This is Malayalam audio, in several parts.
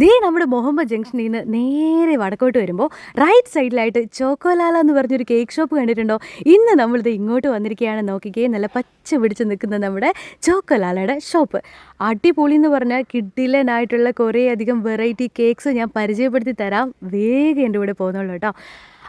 ദേ നമ്മുടെ മുഹമ്മദ് ജംഗ്ഷനിൽ നിന്ന് നേരെ വടക്കോട്ട് വരുമ്പോൾ റൈറ്റ് സൈഡിലായിട്ട് ചോക്കോലാല എന്ന് പറഞ്ഞൊരു കേക്ക് ഷോപ്പ് കണ്ടിട്ടുണ്ടോ? ഇന്ന് നമ്മളിത് ഇങ്ങോട്ട് വന്നിരിക്കുകയാണ് നോക്കിക്കേ. നല്ല പച്ച പിടിച്ച് നിൽക്കുന്ന നമ്മുടെ ചോക്കോലാലയുടെ ഷോപ്പ് അടിപൊളി എന്ന് പറഞ്ഞാൽ കിഡിലനായിട്ടുള്ള കുറേ അധികം വെറൈറ്റി കേക്ക്സ് ഞാൻ പരിചയപ്പെടുത്തി തരാം. വേഗം എന്റെ കൂടെ പോകുന്നുള്ളൂ കേട്ടോ.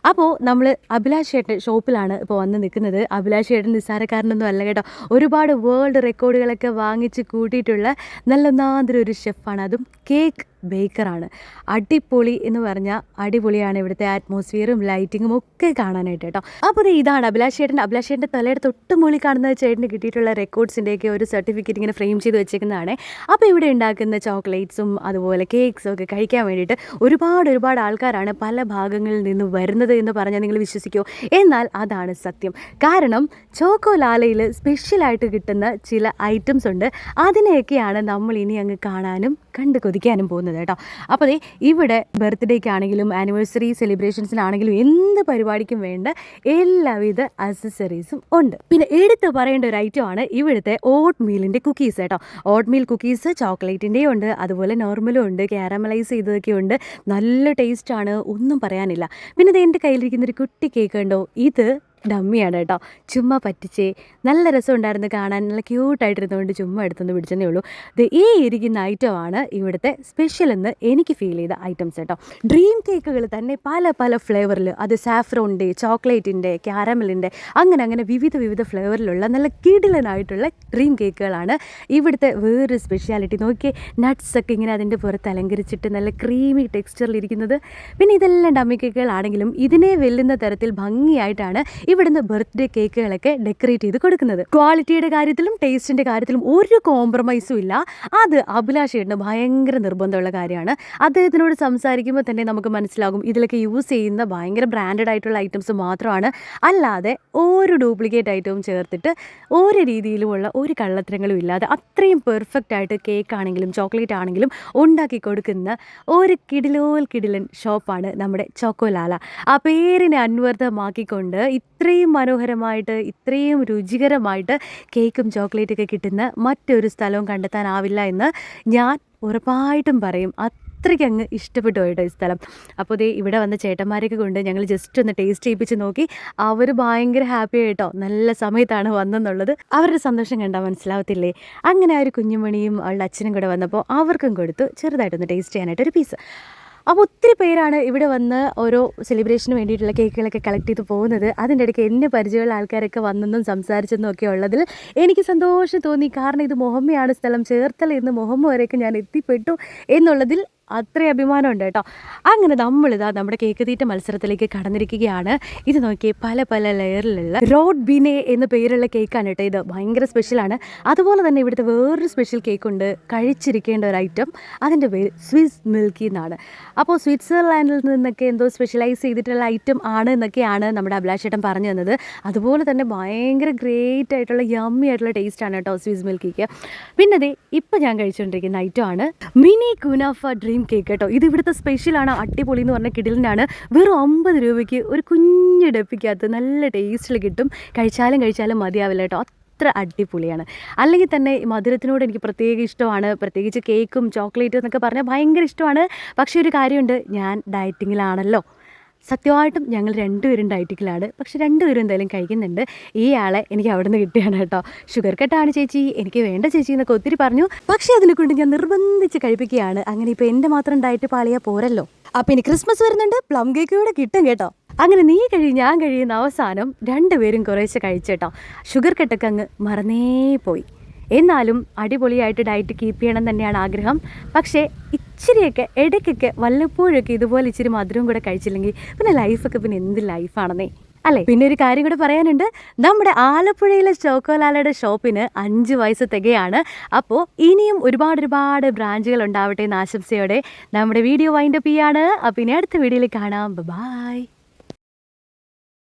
അപ്പോൾ നമ്മൾ അഭിലാഷ് ചേട്ടൻ ഷോപ്പിലാണ് ഇപ്പോൾ വന്ന് നിൽക്കുന്നത്. അഭിലാഷ് ചേട്ടൻ നിസ്സാരക്കാരനൊന്നും അല്ല കേട്ടോ. ഒരുപാട് വേൾഡ് റെക്കോർഡുകളൊക്കെ വാങ്ങിച്ച് കൂട്ടിയിട്ടുള്ള നല്ല ഒന്നാന്തരം ഒരു ഷെഫാണ് അതും കേക്ക് ബേക്കറാണ്. അടിപൊളി എന്ന് പറഞ്ഞാൽ അടിപൊളിയാണ് ഇവിടുത്തെ ആറ്റ്മോസ്ഫിയറും ലൈറ്റിങ്ങും ഒക്കെ കാണാനായിട്ട് കേട്ടോ. അപ്പോൾ ദേ ഇതാണ് അഭിലാഷ് ചേട്ടൻ അഭിലാഷ് ചേട്ടന്റെ തലയുടെ തൊട്ട് മുകളിൽ കാണുന്ന ചേട്ടന് കിട്ടിയിട്ടുള്ള റെക്കോർഡ്സിന്റെയൊക്കെ ഒരു സർട്ടിഫിക്കറ്റ് ഇങ്ങനെ ഫ്രെയിം ചെയ്ത് വെച്ചേക്കുന്നതാണ്. അപ്പോൾ ഇവിടെ ഉണ്ടാക്കുന്ന ചോക്ലേറ്റ്സും അതുപോലെ കേക്ക്സും ഒക്കെ കഴിക്കാൻ വേണ്ടിയിട്ട് ഒരുപാട് ഒരുപാട് ആൾക്കാരാണ് പല ഭാഗങ്ങളിൽ നിന്ന് വരുന്നത് എന്ന് പറഞ്ഞാൽ നിങ്ങൾ വിശ്വസിക്കുമോ എന്നാൽ അതാണ് സത്യം. കാരണം ചോക്കോ ലാലയിൽ സ്പെഷ്യലായിട്ട് കിട്ടുന്ന ചില ഐറ്റംസ് ഉണ്ട്. അതിനെയൊക്കെയാണ് നമ്മൾ ഇനി അങ്ങ് കാണാനും കണ്ട് കൊതിക്കാനും പോകുന്നത് കേട്ടോ. അപ്പോൾ ദേ ഇവിടെ ബർത്ത്ഡേക്ക് ആണെങ്കിലും ആനിവേഴ്സറി സെലിബ്രേഷൻസിനാണെങ്കിലും എന്ത് പരിപാടിക്കും വേണ്ട എല്ലാവിധ അസസറീസും ഉണ്ട്. പിന്നെ എടുത്ത് പറയേണ്ട ഒരു ഐറ്റമാണ് ഇവിടുത്തെ ഓട്ട് മീലിന്റെ കുക്കീസ് കേട്ടോ. ഓട്ട് മീൽ കുക്കീസ് ചോക്ലേറ്റിന്റെയും ഉണ്ട് അതുപോലെ നോർമലും ഉണ്ട് ക്യാരമലൈസ് ചെയ്തതൊക്കെ ഉണ്ട്. നല്ല ടേസ്റ്റാണ് ഒന്നും പറയാനില്ല. പിന്നെ ഇത് എന്റെ കയ്യിലിരിക്കുന്ന ഒരു കുട്ടി കേക്ക് ഉണ്ടോ ഇത് ഡമ്മിയാണ് കേട്ടോ ചുമ്മാ പറ്റിച്ചേ. നല്ല രസം ഉണ്ടായിരുന്നു കാണാൻ. നല്ല ക്യൂട്ടായിട്ടിരുന്നുകൊണ്ട് ചുമ്മാ എടുത്തൊന്ന് പിടിച്ചതേ ഉള്ളൂ. ഇത് ഈ ഇരിക്കുന്ന ഐറ്റമാണ് ഇവിടുത്തെ സ്പെഷ്യൽ എന്ന് എനിക്ക് ഫീൽ ചെയ്ത ഐറ്റംസ് കേട്ടോ. ഡ്രീം കേക്കുകൾ തന്നെ പല പല ഫ്ലേവറിൽ അത് സാഫ്രോണിന്റെ ചോക്ലേറ്റിന്റെ ക്യാരമലിന്റെ അങ്ങനെ അങ്ങനെ വിവിധ വിവിധ ഫ്ലേവറിലുള്ള നല്ല കിടിലനായിട്ടുള്ള ഡ്രീം കേക്കുകളാണ് ഇവിടുത്തെ വേറൊരു സ്പെഷ്യാലിറ്റി നോക്കിയേ നട്ട്സൊക്കെ ഇങ്ങനെ അതിന്റെ പുറത്ത് അലങ്കരിച്ചിട്ട് നല്ല ക്രീമി ടെക്സ്ചറിലിരിക്കുന്നത് പിന്നെ ഇതെല്ലാം ഡമ്മി കേക്കുകളാണെങ്കിലും ഇതിനെ വെല്ലുന്ന തരത്തിൽ ഭംഗിയായിട്ടാണ് ഇവിടുന്ന് ബർത്ത്ഡേ കേക്കുകളൊക്കെ ഡെക്കറേറ്റ് ചെയ്ത് കൊടുക്കുന്നത്. ക്വാളിറ്റിയുടെ കാര്യത്തിലും ടേസ്റ്റിന്റെ കാര്യത്തിലും ഒരു കോംപ്രമൈസും ഇല്ല. അത് അഭിലാഷേട്ടന് ഭയങ്കര നിർബന്ധമുള്ള കാര്യമാണ്. അദ്ദേഹത്തിനോട് സംസാരിക്കുമ്പോൾ തന്നെ നമുക്ക് മനസ്സിലാകും ഇതിലൊക്കെ യൂസ് ചെയ്യുന്ന ഭയങ്കര ബ്രാൻഡഡ് ആയിട്ടുള്ള ഐറ്റംസ് മാത്രമാണ്. അല്ലാതെ ഒരു ഡ്യൂപ്ലിക്കേറ്റ് ഐറ്റവും ചേർത്തിട്ട് ഒരു രീതിയിലുമുള്ള ഒരു കള്ളത്തരങ്ങളും ഇല്ലാതെ അത്രയും പെർഫെക്റ്റ് ആയിട്ട് കേക്ക് ആണെങ്കിലും ചോക്ലേറ്റ് ആണെങ്കിലും ഉണ്ടാക്കി കൊടുക്കുന്ന ഒരു കിടിലോൽ കിടിലൻ ഷോപ്പാണ് നമ്മുടെ ചോക്കോലാല ആ പേരിനെ അന്വർത്ഥമാക്കിക്കൊണ്ട് ഇത്രയും മനോഹരമായിട്ട് ഇത്രയും രുചികരമായിട്ട് കേക്കും ചോക്ലേറ്റൊക്കെ കിട്ടുന്ന മറ്റൊരു സ്ഥലവും കണ്ടെത്താനാവില്ല എന്ന് ഞാൻ ഉറപ്പായിട്ടും പറയും. അത്രയ്ക്ക് അങ്ങ് ഇഷ്ടപ്പെട്ടു പോയിട്ട് ഈ സ്ഥലം. അപ്പോൾ ദേ ഇവിടെ വന്ന ചേട്ടന്മാരെയൊക്കെ കൊണ്ട് ഞങ്ങൾ ജസ്റ്റ് ഒന്ന് ടേസ്റ്റ് ചെയ്യിപ്പിച്ച് നോക്കി. അവർ ഭയങ്കര ഹാപ്പി ആയിട്ടോ നല്ല സമയത്താണ് വന്നെന്നുള്ളത്. അവരുടെ സന്തോഷം കണ്ടാൽ മനസ്സിലാവത്തില്ലേ? അങ്ങനെ ആ ഒരു കുഞ്ഞുമണിയും അവളുടെ അച്ഛനും കൂടെ വന്നപ്പോൾ അവർക്കും കൊടുത്തു ചെറുതായിട്ടൊന്ന് ടേസ്റ്റ് ചെയ്യാനായിട്ട് ഒരു പീസ് അപ്പോൾ ഒത്തിരി പേരാണ് ഇവിടെ വന്ന് ഓരോ സെലിബ്രേഷന് വേണ്ടിയിട്ടുള്ള കേക്കുകളൊക്കെ കളക്ട് ചെയ്ത് പോകുന്നത്. അതിന്റെ ഇടയ്ക്ക് എന്നെ പരിചയമുള്ള ആൾക്കാരൊക്കെ വന്നെന്നും സംസാരിച്ചെന്നും ഒക്കെ ഉള്ളതിൽ എനിക്ക് സന്തോഷം തോന്നി. കാരണം ഇത് മൊഹമ്മയാണ് സ്ഥലം. ചേർത്തല എന്ന് മൊഹമ്മ വരെയൊക്കെ ഞാൻ എത്തിപ്പെട്ടു എന്നുള്ളതിൽ അത്രയും അഭിമാനമുണ്ട് കേട്ടോ. അങ്ങനെ നമ്മളിതാ നമ്മുടെ കേക്ക് തീറ്റ മത്സരത്തിലേക്ക് കടന്നിരിക്കുകയാണ്. ഇത് നോക്കിയേ പല പല ലെയറിലുള്ള റോഡ് ബിനെ എന്ന പേരുള്ള കേക്കാണ് കേട്ടോ ഇത്. ഭയങ്കര സ്പെഷ്യലാണ് അതുപോലെ തന്നെ ഇവിടുത്തെ വേറൊരു സ്പെഷ്യൽ കേക്കുണ്ട് കഴിച്ചിരിക്കേണ്ട ഒരു ഐറ്റം അതിന്റെ പേര് സ്വിസ് മിൽക്കി എന്നാണ്. അപ്പോൾ സ്വിറ്റ്സർലാൻഡിൽ നിന്നൊക്കെ എന്തോ സ്പെഷ്യലൈസ് ചെയ്തിട്ടുള്ള ഐറ്റം ആണ് എന്നൊക്കെയാണ് നമ്മുടെ അഭിലാഷേട്ടൻ പറഞ്ഞു തന്നത്. അതുപോലെ തന്നെ ഭയങ്കര ഗ്രേറ്റ് ആയിട്ടുള്ള യമ്മി ആയിട്ടുള്ള ടേസ്റ്റാണ് കേട്ടോ സ്വിസ് മിൽക്കിക്ക് പിന്നെ അതെ ഇപ്പം ഞാൻ കഴിച്ചുകൊണ്ടിരിക്കുന്ന ഐറ്റമാണ് മിനി കുനാഫ ഡ്രീം കേക്ക് കേട്ടോ. ഇത് ഇവിടുത്തെ സ്പെഷ്യലാണ് അടിപൊളി എന്ന് പറഞ്ഞ കിടിലിനാണ്. വെറും അമ്പത് രൂപയ്ക്ക് ഒരു കുഞ്ഞു ഡപ്പിക്കകത്ത് നല്ല ടേസ്റ്റിൽ കിട്ടും. കഴിച്ചാലും കഴിച്ചാലും മതിയാവില്ല കേട്ടോ. അത്ര അടിപൊളിയാണ്. അല്ലെങ്കിൽ തന്നെ മധുരത്തിനോട് എനിക്ക് പ്രത്യേക ഇഷ്ടമാണ്. പ്രത്യേകിച്ച് കേക്കും ചോക്ലേറ്റും എന്നൊക്കെ പറഞ്ഞാൽ ഭയങ്കര ഇഷ്ടമാണ്. പക്ഷേ ഒരു കാര്യമുണ്ട്. ഞാൻ ഡയറ്റിങ്ങിലാണല്ലോ സത്യമായിട്ടും ഞങ്ങൾ രണ്ടുപേരും ഡയറ്റിക്കലാണ് പക്ഷെ രണ്ടുപേരും എന്തായാലും കഴിക്കുന്നുണ്ട്. ഈ ആളെ എനിക്ക് അവിടെ നിന്ന് കിട്ടിയാണ് കേട്ടോ. ഷുഗർ കട്ടാണ് ചേച്ചി. എനിക്ക് വേണ്ട ചേച്ചി എന്നൊക്കെ ഒത്തിരി പറഞ്ഞു. പക്ഷേ അതിനെ കൊണ്ട് ഞാൻ നിർബന്ധിച്ച് കഴിപ്പിക്കുകയാണ്. അങ്ങനെ ഇപ്പോൾ എന്റെ മാത്രം ഡയറ്റ് പാളിയാൽ പോരല്ലോ. അപ്പം ഇനി ക്രിസ്മസ് വരുന്നുണ്ട്. പ്ലം കേക്ക് കൂടെ കിട്ടും കേട്ടോ. അങ്ങനെ നീ കഴിയും ഞാൻ കഴിയുന്ന അവസാനം രണ്ടുപേരും കുറേശ്ശെ കഴിച്ചേട്ടോ ഷുഗർ കട്ടൊക്കെ അങ്ങ് മറന്നേ പോയി. എന്നാലും അടിപൊളിയായിട്ട് ഡയറ്റ് കീപ്പ് ചെയ്യണം തന്നെയാണ് ആഗ്രഹം. പക്ഷേ ഇച്ചിരിയൊക്കെ ഇടയ്ക്കൊക്കെ വല്ലപ്പോഴൊക്കെ ഇതുപോലെ ഇച്ചിരി മധുരവും കൂടെ കഴിച്ചില്ലെങ്കിൽ പിന്നെ ലൈഫൊക്കെ പിന്നെ എന്ത് ലൈഫാണെന്നേ അല്ലേ? പിന്നെ ഒരു കാര്യം കൂടെ പറയാനുണ്ട്. നമ്മുടെ ആലപ്പുഴയിലെ ചോക്കോലാലയുടെ ഷോപ്പിന് അഞ്ച് വയസ്സ് തികയാണ്. അപ്പോൾ ഇനിയും ഒരുപാട് ഒരുപാട് ബ്രാഞ്ചുകൾ ഉണ്ടാവട്ടെ എന്ന് ആശംസയോടെ നമ്മുടെ വീഡിയോ വൈൻഡപ്പ് ചെയ്യാണ്. അപ്പോൾ ഇനി അടുത്ത വീഡിയോയിൽ കാണാം. ബൈ